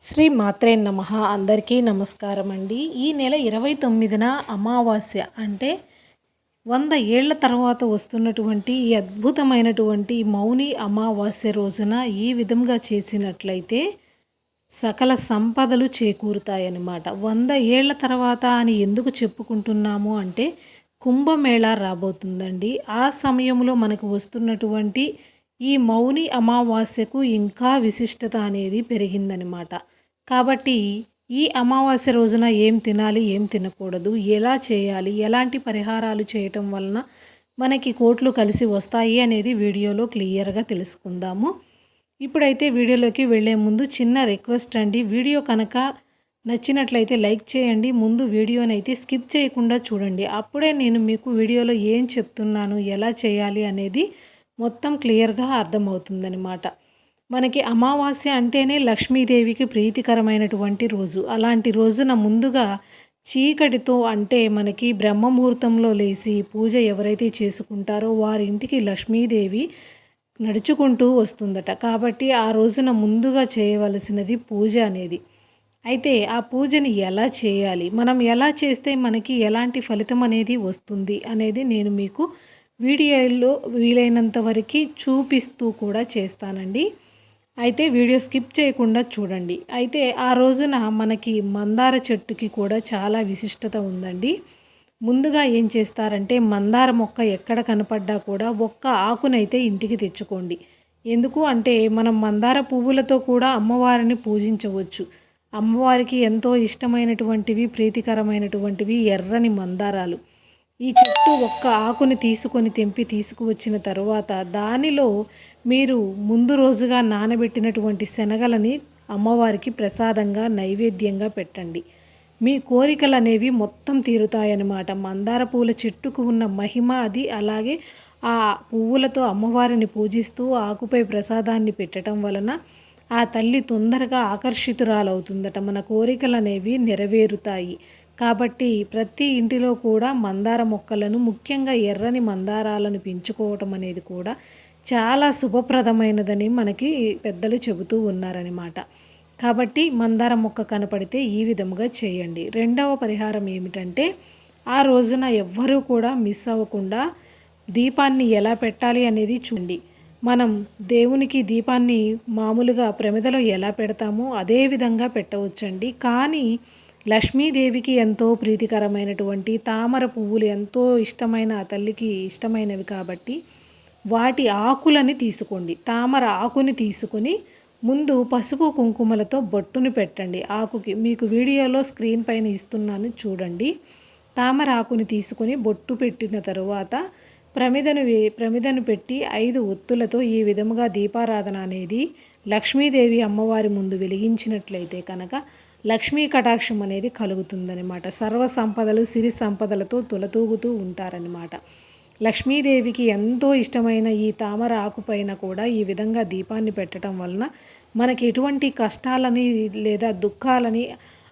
శ్రీ మాత్రే నమ. అందరికీ నమస్కారం అండి ఈ నెల ఇరవై తొమ్మిదిన అమావాస్య అంటే వంద ఏళ్ళ తర్వాత వస్తున్నటువంటి ఈ అద్భుతమైనటువంటి మౌని అమావాస్య రోజున ఈ విధంగా చేసినట్లయితే సకల సంపదలు చేకూరుతాయన్నమాట. వంద ఏళ్ళ తర్వాత అని ఎందుకు చెప్పుకుంటున్నాము అంటే కుంభమేళా రాబోతుందండి. ఆ సమయంలో మనకు వస్తున్నటువంటి ఈ మౌని అమావాస్యకు ఇంకా విశిష్టత అనేది పెరిగిందనమాట కాబట్టి ఈ అమావాస్య రోజున ఏం తినాలి ఏం తినకూడదు ఎలా చేయాలి ఎలాంటి పరిహారాలు చేయటం వలన మనకి కోట్లు కలిసి వస్తాయి అనేది వీడియోలో క్లియర్గా తెలుసుకుందాము. ఇప్పుడైతే వీడియోలోకి వెళ్ళే ముందు చిన్న రిక్వెస్ట్ అండి. వీడియో కనుక నచ్చినట్లయితే లైక్ చేయండి. ముందు వీడియోనైతే స్కిప్ చేయకుండా చూడండి. అప్పుడే నేను మీకు వీడియోలో ఏం చెప్తున్నాను ఎలా చేయాలి అనేది మొత్తం క్లియర్గా అర్థమవుతుందనమాట మనకి అమావాస్య అంటేనే లక్ష్మీదేవికి ప్రీతికరమైనటువంటి రోజు. అలాంటి రోజున ముందుగా చీకటితో అంటే మనకి బ్రహ్మముహూర్తంలో లేచి పూజ ఎవరైతే చేసుకుంటారో వారింటికి లక్ష్మీదేవి నడుచుకుంటూ వస్తుందట. కాబట్టి ఆ రోజున ముందుగా చేయవలసినది పూజ అనేది. అయితే ఆ పూజని ఎలా చేయాలి? మనం ఎలా చేస్తే మనకి ఎలాంటి ఫలితం అనేది వస్తుంది అనేది నేను మీకు వీడియోలో వీలైనంత వరకు చూపిస్తూ కూడా చేస్తానండి. అయితే వీడియో స్కిప్ చేయకుండా చూడండి. అయితే ఆ రోజున మనకి మందార చెట్టుకి కూడా చాలా విశిష్టత ఉందండి. ముందుగా ఏం చేస్తారంటే మందార మొక్క ఎక్కడ కనపడ్డా కూడా ఒక్క ఆకునైతే ఇంటికి తెచ్చుకోండి. ఎందుకు అంటే మనం మందార పువ్వులతో కూడా అమ్మవారిని పూజించవచ్చు. అమ్మవారికి ఎంతో ఇష్టమైనటువంటివి ప్రీతికరమైనటువంటివి ఎర్రని మందారాలు. ఈ చెట్టు ఒక్క ఆకుని తీసుకొని తెంపి తీసుకువచ్చిన తరువాత దానిలో మీరు ముందు రోజుగా నానబెట్టినటువంటి శనగలని అమ్మవారికి ప్రసాదంగా నైవేద్యంగా పెట్టండి. మీ కోరికలు అనేవి మొత్తం తీరుతాయన్నమాట. మందార పూల చెట్టుకు ఉన్న మహిమ అది. అలాగే ఆ పువ్వులతో అమ్మవారిని పూజిస్తూ ఆకుపై ప్రసాదాన్ని పెట్టడం వలన ఆ తల్లి తొందరగా ఆకర్షితురాలవుతుందట. మన కోరికలు అనేవి నెరవేరుతాయి. కాబట్టి ప్రతి ఇంటిలో కూడా మందార మొక్కలను ముఖ్యంగా ఎర్రని మందారాలను పెంచుకోవటం అనేది కూడా చాలా శుభప్రదమైనదని మనకి పెద్దలు చెబుతూ ఉన్నారనమాట కాబట్టి మందార మొక్క కనపడితే ఈ విధముగా చేయండి. రెండవ పరిహారం ఏమిటంటే ఆ రోజున ఎవ్వరూ కూడా మిస్ అవ్వకుండా దీపాన్ని ఎలా పెట్టాలి అనేది చూడండి. మనం దేవునికి దీపాన్ని మామూలుగా ప్రమిదలో ఎలా పెడతామో అదే విధంగా పెట్టవచ్చండి. కానీ లక్ష్మీదేవికి ఎంతో ప్రీతికరమైనటువంటి తామర పువ్వులు ఎంతో ఇష్టమైన తల్లికి ఇష్టమైనవి కాబట్టి వాటి ఆకులని తీసుకోండి. తామర ఆకుని తీసుకొని ముందు పసుపు కుంకుమలతో బొట్టుని పెట్టండి. ఆకుకి మీకు వీడియోలో స్క్రీన్ పైన ఇస్తున్నాను చూడండి. తామర ఆకుని తీసుకొని బొట్టు పెట్టిన తరువాత ప్రమిదను వే ప్రమిదను పెట్టి ఐదు ఒత్తులతో ఈ విధముగా దీపారాధన అనేది లక్ష్మీదేవి అమ్మవారి ముందు వెలిగించినట్లయితే కనుక లక్ష్మీ కటాక్షం అనేది కలుగుతుందనమాట సర్వ సంపదలు సిరి సంపదలతో తులతూగుతూ ఉంటారనమాట లక్ష్మీదేవికి ఎంతో ఇష్టమైన ఈ తామర ఆకుపైన కూడా ఈ విధంగా దీపాన్ని పెట్టడం వలన మనకి ఎటువంటి కష్టాలని లేదా దుఃఖాలని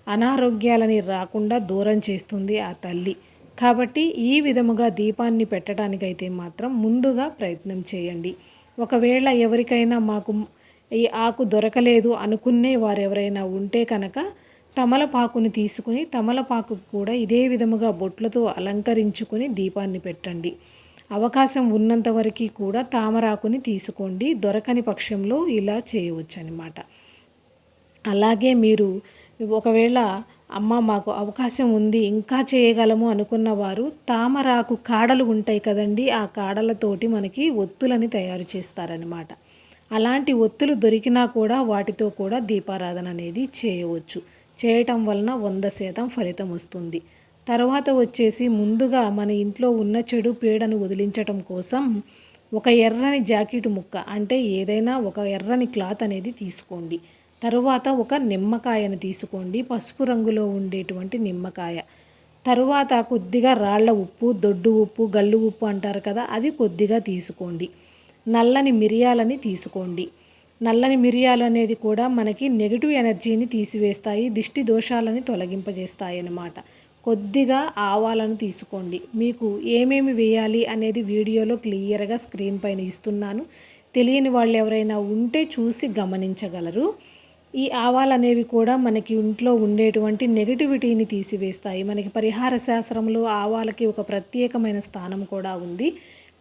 అనారోగ్యాలని రాకుండా దూరం చేస్తుంది ఆ తల్లి. కాబట్టి ఈ విధముగా దీపాన్ని పెట్టడానికైతే మాత్రం ముందుగా ప్రయత్నం చేయండి. ఒకవేళ ఎవరికైనా మాకు ఈ ఆకు దొరకలేదు అనుకునే వారు ఎవరైనా ఉంటే కనుక తమలపాకుని తీసుకుని తమలపాకు కూడా ఇదే విధముగా బొట్లతో అలంకరించుకొని దీపాన్ని పెట్టండి. అవకాశం ఉన్నంత వరకు కూడా తామరాకుని తీసుకోండి. దొరకని పక్షంలో ఇలా చేయవచ్చు అనమాట అలాగే మీరు ఒకవేళ అమ్మ మాకు అవకాశం ఉంది ఇంకా చేయగలము అనుకున్న వారు తామరాకు కాడలు ఉంటాయి కదండి ఆ కాడలతోటి మనకి ఒత్తులని తయారు చేస్తారనమాట అలాంటి ఒత్తులు దొరికినా కూడా వాటితో కూడా దీపారాధన అనేది చేయవచ్చు. చేయటం వలన వంద శాతం ఫలితం వస్తుంది. తర్వాత వచ్చేసి ముందుగా మన ఇంట్లో ఉన్న చెడు పీడను వదిలించటం కోసం ఒక ఎర్రని జాకెట్ ముక్క అంటే ఏదైనా ఒక ఎర్రని క్లాత్ అనేది తీసుకోండి. తరువాత ఒక నిమ్మకాయను తీసుకోండి. పసుపు రంగులో ఉండేటువంటి నిమ్మకాయ. తరువాత కొద్దిగా రాళ్ళ ఉప్పు దొడ్డు ఉప్పు గల్లు ఉప్పు అంటారు కదా అది కొద్దిగా తీసుకోండి. నల్లని మిరియాలని తీసుకోండి. నల్లని మిరియాలు అనేది కూడా మనకి నెగిటివ్ ఎనర్జీని తీసివేస్తాయి దిష్టి దోషాలని తొలగింపజేస్తాయి అన్నమాట. కొద్దిగా ఆవాలను తీసుకోండి. మీకు ఏమేమి వేయాలి అనేది వీడియోలో క్లియర్గా స్క్రీన్ పైన ఇస్తున్నాను. తెలియని వాళ్ళు ఎవరైనా ఉంటే చూసి గమనించగలరు. ఈ ఆవాలు అనేవి కూడా మనకి ఇంట్లో ఉండేటువంటి నెగటివిటీని తీసివేస్తాయి. మనకి పరిహార శాస్త్రంలో ఆవాలకి ఒక ప్రత్యేకమైన స్థానం కూడా ఉంది.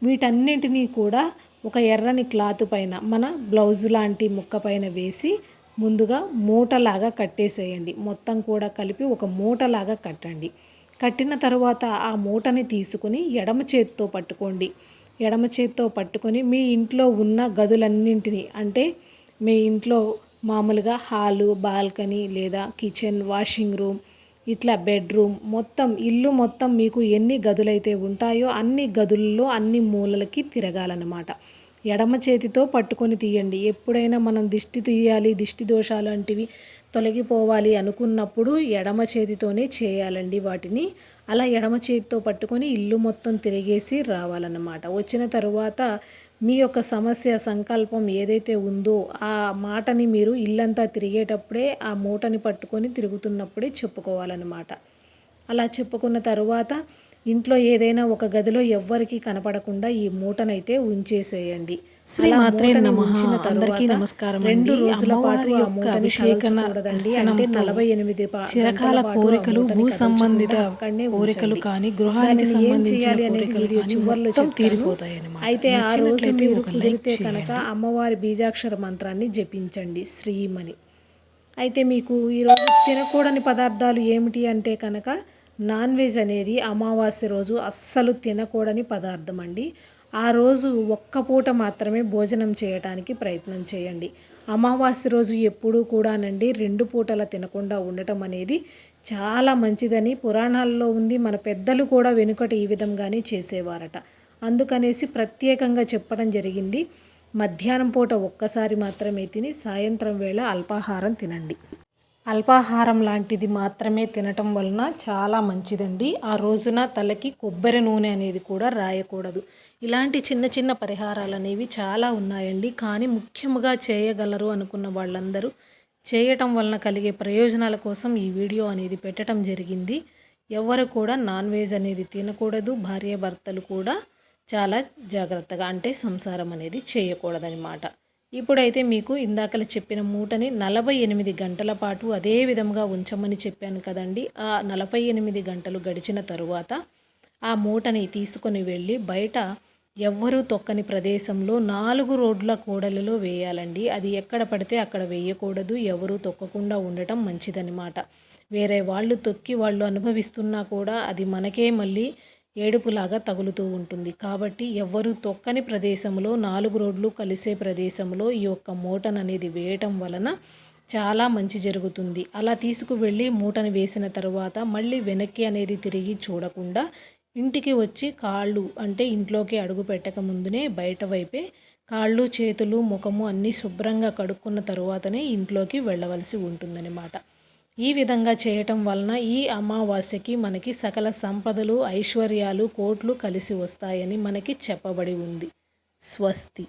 వీటన్నింటినీ కూడా ఒక ఎర్రని క్లాత్ పైన మన బ్లౌజ్ లాంటి ముక్క పైన వేసి ముందుగా మూటలాగా కట్టేసేయండి. మొత్తం కూడా కలిపి ఒక మూటలాగా కట్టండి. కట్టిన తర్వాత ఆ మూటని తీసుకుని ఎడమ చేత్తో పట్టుకోండి. ఎడమ చేత్తో పట్టుకొని మీ ఇంట్లో ఉన్న గదులన్నింటినీ అంటే మీ ఇంట్లో మామూలుగా హాలు బాల్కనీ లేదా కిచెన్ వాషింగ్ రూమ్ ఇట్లా బెడ్రూమ్ మొత్తం ఇల్లు మొత్తం మీకు ఎన్ని గదులైతే ఉంటాయో అన్ని గదుల్లో అన్ని మూలలకి తిరగాలన్నమాట. ఎడమ చేతితో పట్టుకొని తీయండి. ఎప్పుడైనా మనం దిష్టి తీయాలి దిష్టి దోషాలు వంటివి తొలగిపోవాలి అనుకున్నప్పుడు ఎడమ చేతితోనే చేయాలండి వాటిని. అలా ఎడమ చేతితో పట్టుకొని ఇల్లు మొత్తం తిరిగేసి రావాలన్నమాట. వచ్చిన తరువాత మీ యొక్క సమస్య సంకల్పం ఏదైతే ఉందో ఆ మాటని మీరు ఇల్లంతా తిరిగేటప్పుడే ఆ మూటని పట్టుకొని తిరుగుతున్నప్పుడే చెప్పుకోవాలన్నమాట. అలా చెప్పుకున్న తరువాత ఇంట్లో ఏదైనా ఒక గదిలో ఎవ్వరికి కనపడకుండా ఈ మూటనైతే ఉంచేసేయండి శ్రీ మాత్రే. ఉంచిన అందరికీ నమస్కారం రెండు. రోజుల పాటు ఆ మూటని. అంటే నలభై ఎనిమిది చిరకాల కోరికలు భూ సంబంధిత కోరికలు. కానీ గృహానికి దానిని ఏం చేయాలి అనేది వీడియో చివర్లో. తీరిపోతాయన్నమాట. అయితే ఆ రోజు మీరు కుదిరితే కనుక. అమ్మవారి బీజాక్షర మంత్రాన్ని జపించండి శ్రీమని అయితే మీకు ఈరోజు తినకూడని పదార్థాలు ఏమిటి అంటే కనుక నాన్ వెజ్ అనేది అమావాస్య రోజు అస్సలు తినకూడని పదార్థం అండి. ఆ రోజు ఒక్క పూట మాత్రమే భోజనం చేయటానికి ప్రయత్నం చేయండి. అమావాస్య రోజు ఎప్పుడూ కూడానండి రెండు పూటల తినకుండా ఉండటం అనేది చాలా మంచిదని పురాణాల్లో ఉంది. మన పెద్దలు కూడా వెనుకటి ఈ విధంగానే చేసేవారట. అందుకనేసి ప్రత్యేకంగా చెప్పడం జరిగింది. మధ్యాహ్నం పూట ఒక్కసారి మాత్రమే తిని సాయంత్రం వేళ అల్పాహారం తినండి. అల్పాహారం లాంటిది మాత్రమే తినటం వలన చాలా మంచిదండి. ఆ రోజున తలకి కొబ్బరి నూనె అనేది కూడా రాయకూడదు. ఇలాంటి చిన్న చిన్న పరిహారాలు అనేవి చాలా ఉన్నాయండి. కానీ ముఖ్యంగా చేయగలరు అనుకున్న వాళ్ళందరూ చేయటం వలన కలిగే ప్రయోజనాల కోసం ఈ వీడియో అనేది పెట్టడం జరిగింది. ఎవరు కూడా నాన్ వెజ్ అనేది తినకూడదు. భార్యాభర్తలు కూడా చాలా జాగ్రత్తగా అంటే సంసారం అనేది చేయకూడదనమాట ఇప్పుడైతే మీకు ఇందాకల చెప్పిన మూటని నలభై ఎనిమిది గంటల పాటు అదే విధంగా ఉంచమని చెప్పాను కదండి. ఆ నలభై ఎనిమిది గంటలు గడిచిన తరువాత ఆ మూటని తీసుకొని వెళ్ళి బయట ఎవ్వరూ తొక్కని ప్రదేశంలో నాలుగు రోడ్ల కూడలిలో వేయాలండి. అది ఎక్కడ పడితే అక్కడ వేయకూడదు. ఎవరూ తొక్కకుండా ఉండటం మంచిదన్నమాట. వేరే వాళ్ళు తొక్కి వాళ్ళు అనుభవిస్తున్నా కూడా అది మనకే మళ్ళీ ఏడుపులాగా తగులుతూ ఉంటుంది. కాబట్టి ఎవ్వరూ తొక్కని ప్రదేశంలో నాలుగు రోడ్లు కలిసే ప్రదేశంలో ఈ యొక్క మూటను అనేది వేయటం వలన చాలా మంచి జరుగుతుంది. అలా తీసుకువెళ్ళి మూటను వేసిన తర్వాత మళ్ళీ వెనక్కి అనేది తిరిగి చూడకుండా ఇంటికి వచ్చి కాళ్ళు అంటే ఇంట్లోకి అడుగు పెట్టక ముందునే బయట వైపే కాళ్ళు చేతులు ముఖము అన్నీ శుభ్రంగా కడుక్కున్న తరువాతనే ఇంట్లోకి వెళ్ళవలసి ఉంటుందన్నమాట. ఈ విధంగా చేయటం వలన ఈ అమావాస్యకి మనకి సకల సంపదలు ఐశ్వర్యాలు కోట్లు కలిసి వస్తాయని మనకి చెప్పబడి ఉంది. స్వస్తి.